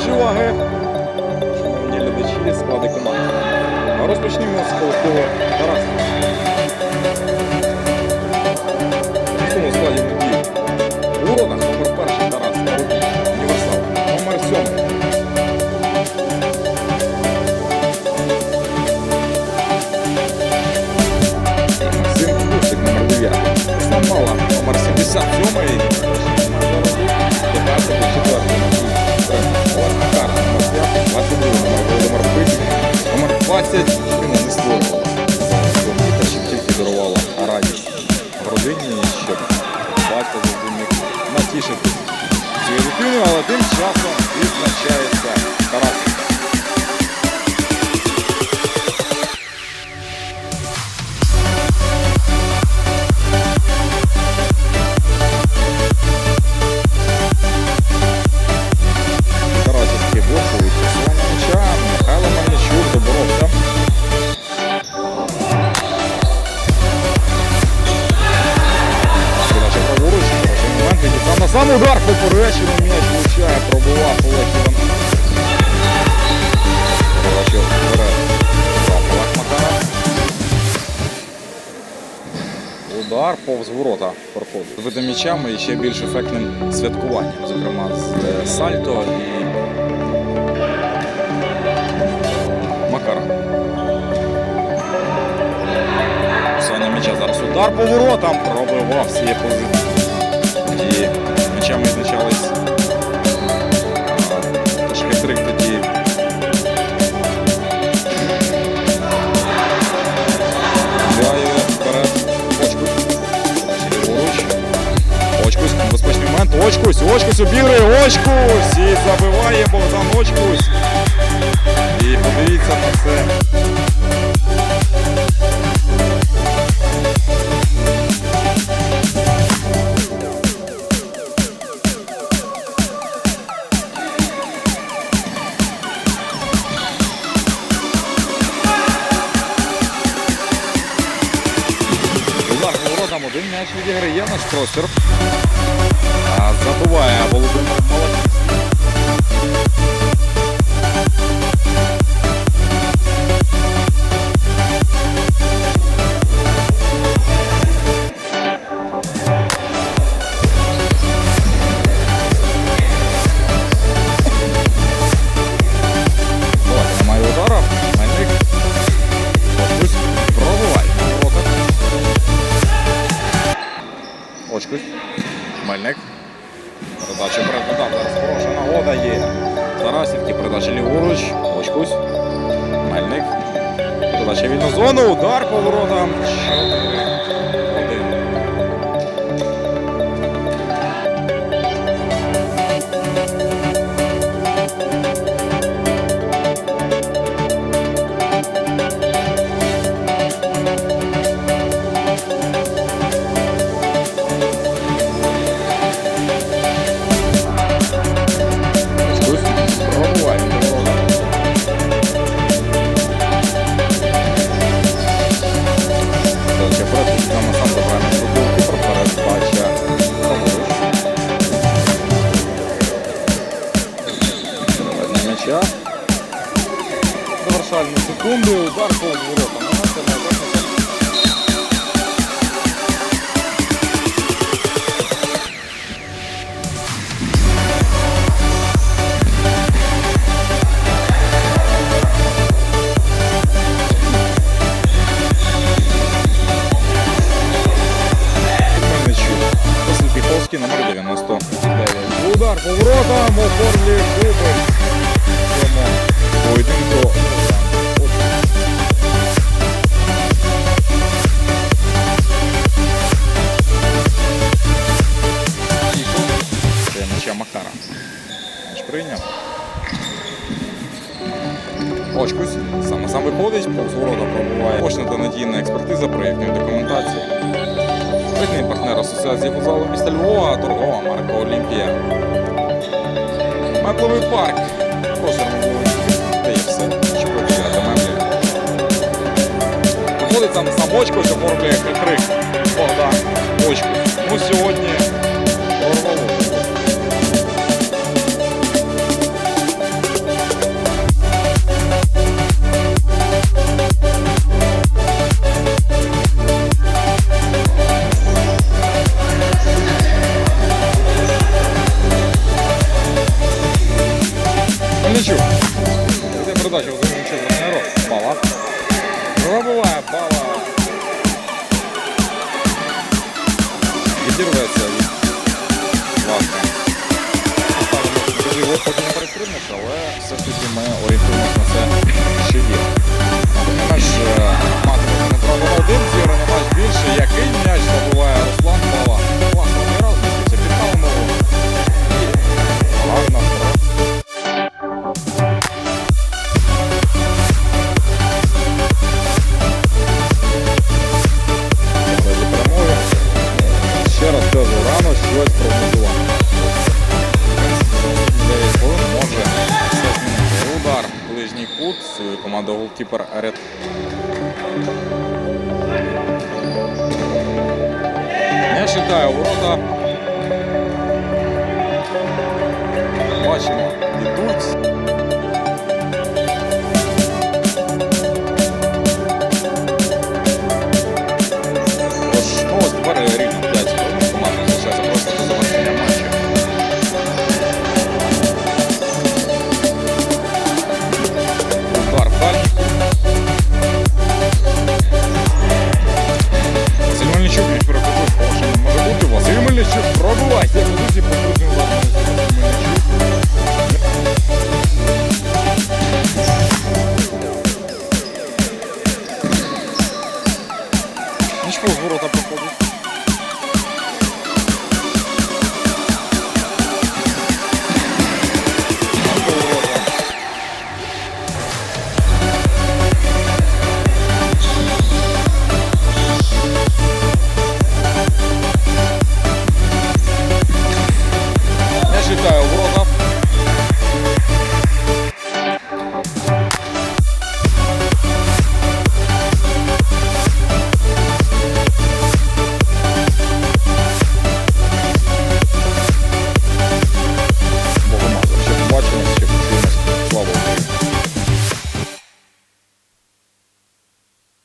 вашій уваги, шановні глядачі, склади команди. Розпочнімо з колективу Тарас. Але тим часом відзначається Тарас. Удар поперечину м'яч влучає. Пробував Олег Іван. Передача вперед. Брав Олег Удар повз ворота проходить. Видом м'ячами і ще більш ефектним святкуванням, зокрема з е, Сальто і Макара. Посилання м'яча зараз удар по воротам пробивав всі позиції. Очкусь. Очкусь обігрує. Очкусь. І забиває Богдан Очкусь. І подивіться на це. Один м'яч відіграє наш простір. А забуває Володимир Малаківський. Давайте немає удара. Мельник. Передача зараз хороша нагода є. Тарасівки. Передача ліворуч. Очкусь. Мельник. Передача вільну зону. Удар по воротам. Василь номер 99. Удар по воротам, оформлює дубль. В цьому поєдинку. Це м'яча Макара. М'яч прийняв. Очкусь. Саме сам виходить, повз ворота пробуває. Точна та надійна експертиза проєктної документації. Партнер Асоціації футзалу міста Львова, торгова марка Олімпія. Меблевий парк. Просимо Та є все, що вибирати меблі. Виходить там сам Очко, що оформлює хитрик. Богдан Очко. Ну сьогодні Який м'яч забуває Руслан Бала. Класно не раз місяця його. І гарна гра. Раді перемоги. Ще раз кажу, рано щось прогнозувати. 9 може. Удар, ближній кут, команда голкіпер Ред. Не читає ворота. Бачимо, йдуть. Мишка с города походит.